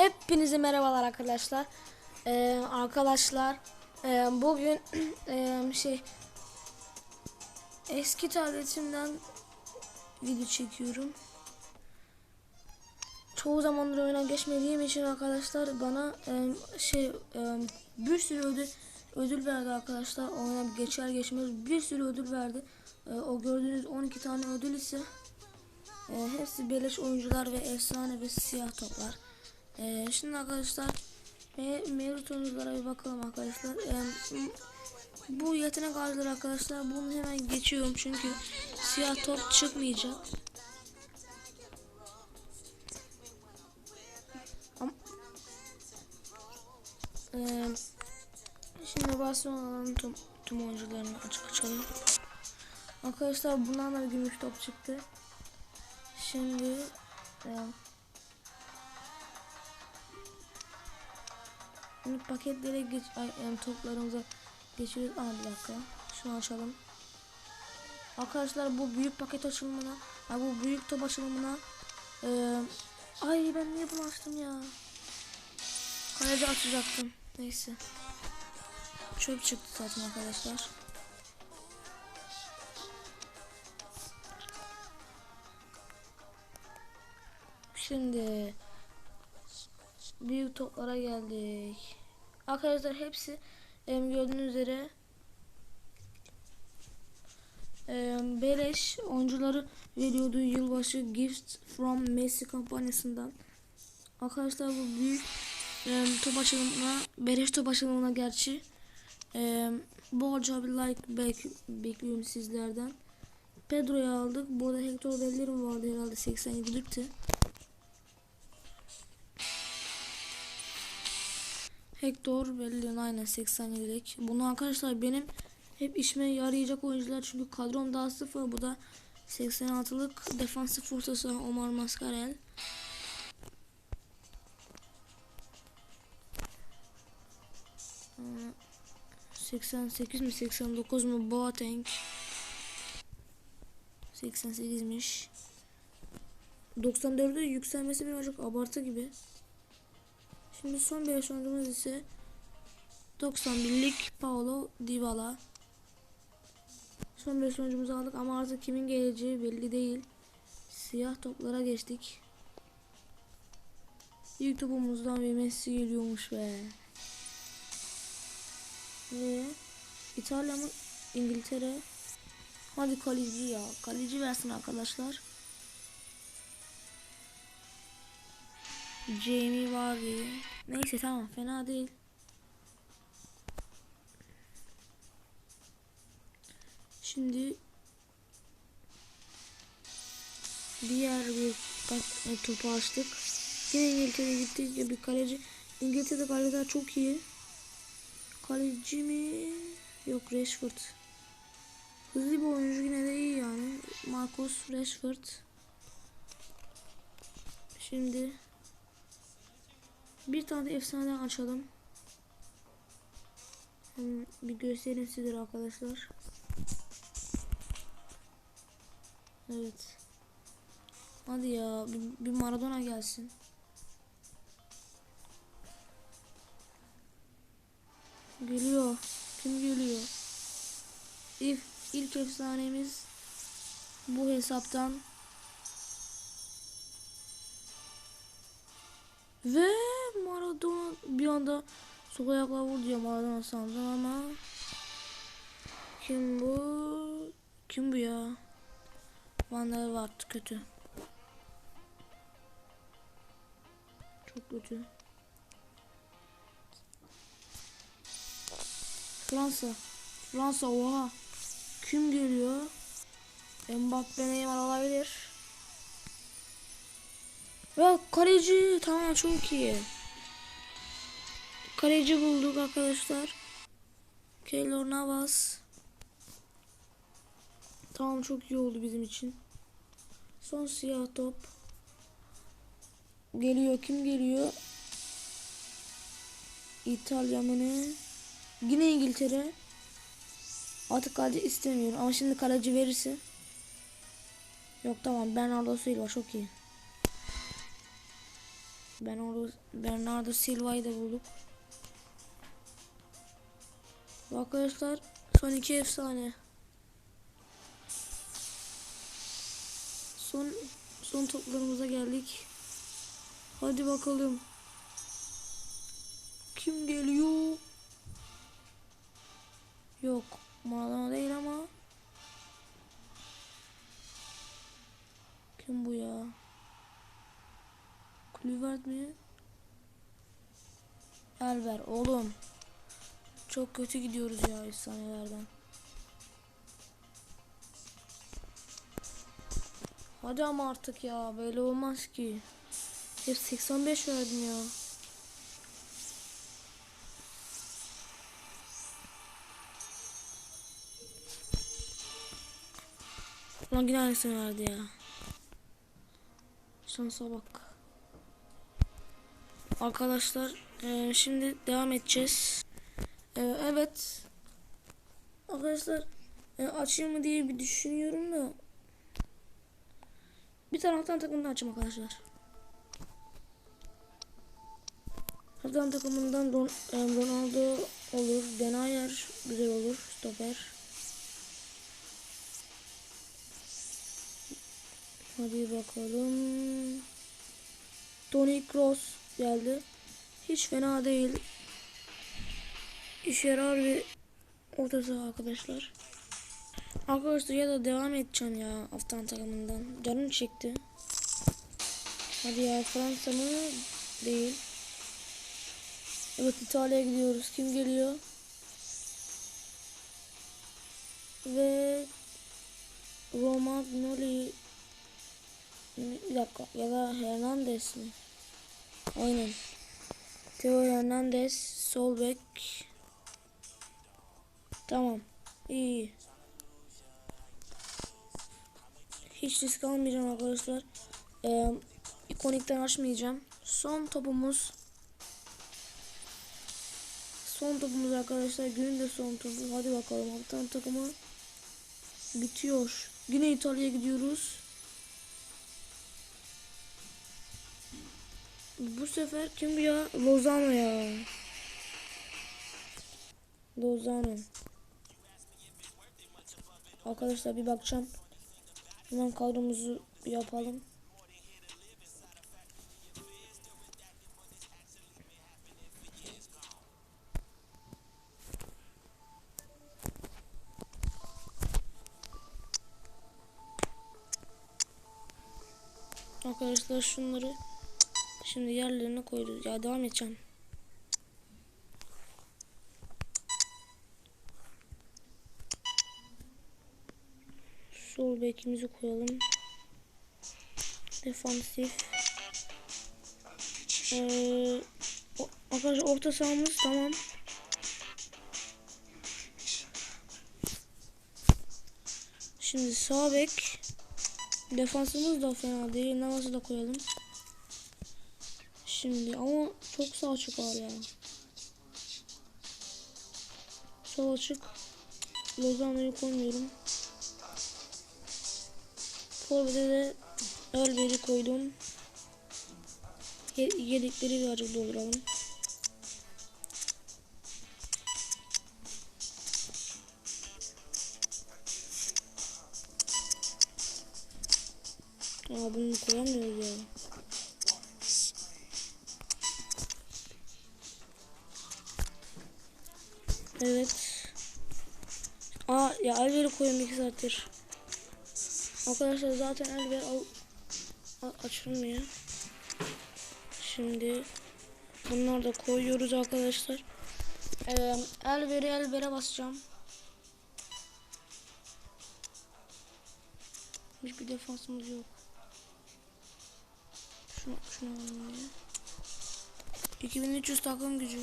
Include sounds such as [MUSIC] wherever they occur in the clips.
Hepinize merhabalar arkadaşlar. Ee, arkadaşlar e, bugün [CLEARS THROAT] e, şey eski tabletimden video çekiyorum. Çoğu zamandır oyuna geçmediğim için arkadaşlar bana e, şey e, bir sürü ödül ödül verdi arkadaşlar. Oyuna geçer geçmez bir sürü ödül verdi. E, o gördüğünüz 12 tane ödül ise e, hepsi beleş oyuncular ve efsane ve siyah toplar. Ee, şimdi arkadaşlar me mevcut oyunculara bir bakalım arkadaşlar. Ee, bu yetenek ağacıları arkadaşlar bunu hemen geçiyorum çünkü siyah top çıkmayacak. Ee, şimdi Barcelona'nın tüm, tüm oyuncularını açık açalım. Arkadaşlar bundan da gümüş top çıktı. Şimdi e, Şimdi paketlere geç yani toplarımıza geçiyoruz. Aa bir dakika. Şunu açalım. Arkadaşlar bu büyük paket açılımına, ay bu büyük top açılımına e, ay ben niye bunu açtım ya? Kaleci açacaktım. Neyse. Çöp çıktı zaten arkadaşlar. Şimdi büyük toplara geldik. Arkadaşlar hepsi em, gördüğünüz üzere em, beleş oyuncuları veriyordu yılbaşı Gift from Messi kampanyasından. Arkadaşlar bu büyük em, top açılımına, beleş top açılımına gerçi em, bolca bir like bek bekliyorum sizlerden. Pedro'yu aldık. Burada Hector Bellerin vardı herhalde 87'likti. Hector Bellerin aynen 87'lik. Bunu arkadaşlar benim hep işime yarayacak oyuncular çünkü kadrom daha sıfır. Bu da 86'lık defansif ortası Omar Mascarel. Ee, 88 mi 89 mu Boateng 88'miş 94'e yükselmesi birazcık abartı gibi Şimdi son bir oyuncumuz ise 91'lik Paulo Dybala. Son bir oyuncumuzu aldık ama artık kimin geleceği belli değil. Siyah toplara geçtik. İlk bir Messi geliyormuş be. Ve İtalya mı İngiltere? Hadi kaleci ya. Kaleci versin arkadaşlar. Jamie Vardy. Neyse tamam fena değil. Şimdi diğer bir topu açtık. Yine İngiltere gitti bir kaleci. İngiltere'de kaleciler çok iyi. Kaleci mi? Yok Rashford. Hızlı bir oyuncu yine de iyi yani. Marcus Rashford. Şimdi bir tane de efsane açalım. Hem bir göstereyim size arkadaşlar. Evet. Hadi ya bir, bir Maradona gelsin. Geliyor. Kim geliyor? İlk, ilk efsanemiz bu hesaptan ve Maradona bir anda sol ayakla vurdu ya Maradona sandım ama kim bu? Kim bu ya? Van der Vaart kötü. Çok kötü. Fransa. Fransa oha. Kim geliyor? Mbappe Neymar olabilir. Ve kaleci tamam çok iyi. Kaleci bulduk arkadaşlar. Keylor Navas. Tamam çok iyi oldu bizim için. Son siyah top. Geliyor kim geliyor? İtalya mı ne? Yine İngiltere. Artık kaleci istemiyorum ama şimdi kaleci verirse. Yok tamam Bernardo Silva çok iyi. Ben orada Bernardo Silva'yı da bulduk. Arkadaşlar son iki efsane. Son son toplarımıza geldik. Hadi bakalım. Kim geliyor? Yok. Maradona değil ama. Kim bu ya? Kluivert mi? Elver oğlum. Çok kötü gidiyoruz ya efsanelerden. Hadi ama artık ya böyle olmaz ki. Hep 85 verdim ya. Lan yine aynısını verdi ya. Şansa bak. Arkadaşlar eee, şimdi devam edeceğiz. Eee, evet. Arkadaşlar eee, açayım mı diye bir düşünüyorum da. Bir taraftan takımdan açayım arkadaşlar. Haftan takımından Ron, eee, Ronaldo olur. Denayer güzel olur. Stoper. Hadi bakalım. Toni Kroos geldi. Hiç fena değil. İşe yarar bir orta saha arkadaşlar. Arkadaşlar ya da devam edeceğim ya haftanın takımından. Canım çekti. Hadi ya Fransa mı? Değil. Evet İtalya'ya gidiyoruz. Kim geliyor? Ve Romagnoli bir dakika ya da Hernandez mi? Aynen. Theo Hernandez sol bek. Tamam. İyi. Hiç risk almayacağım arkadaşlar. Ee, ikonikten açmayacağım. Son topumuz. Son topumuz arkadaşlar. Günün de son topu. Hadi bakalım. Haftanın takımı bitiyor. Yine İtalya'ya gidiyoruz. Bu sefer kim ya? Lozano ya. Lozano. Arkadaşlar bir bakacağım. Hemen kadromuzu yapalım. Arkadaşlar şunları Şimdi yerlerine koyuyoruz. Ya devam edeceğim. Bekimizi koyalım. Defansif. Ee, arkadaşlar orta sahamız tamam. Şimdi sağ bek. Defansımız da fena değil. Navas'ı da koyalım. Şimdi ama çok sağ açık var ya. Sol açık. Lozano'yu koymuyorum. Forvet'e de Elber'i koydum. Ye yedikleri birazcık dolduralım. Aa bunu koyamıyoruz ya. Evet. Aa ya Elver'i koyuyorum 2 saattir. Arkadaşlar zaten Elver al, a- açılmıyor. Şimdi bunları da koyuyoruz arkadaşlar. Ee, Elver'i Elver'e basacağım. Hiçbir defansımız yok. Şunu, şunu alalım ya. 2300 takım gücü.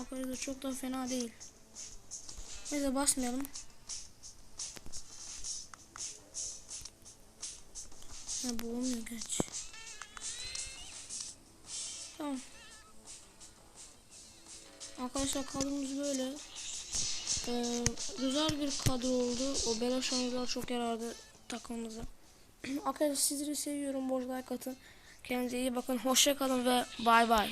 Arkadaşlar çok da fena değil. Neyse basmayalım. Arkadaşlar kadromuz böyle. Ee, güzel bir kadro oldu. O beleş oyuncular çok yarardı takımımıza. [CLEARS THROAT] Arkadaşlar sizleri seviyorum. Bol like atın. Kendinize iyi bakın. Hoşça kalın ve bay bay.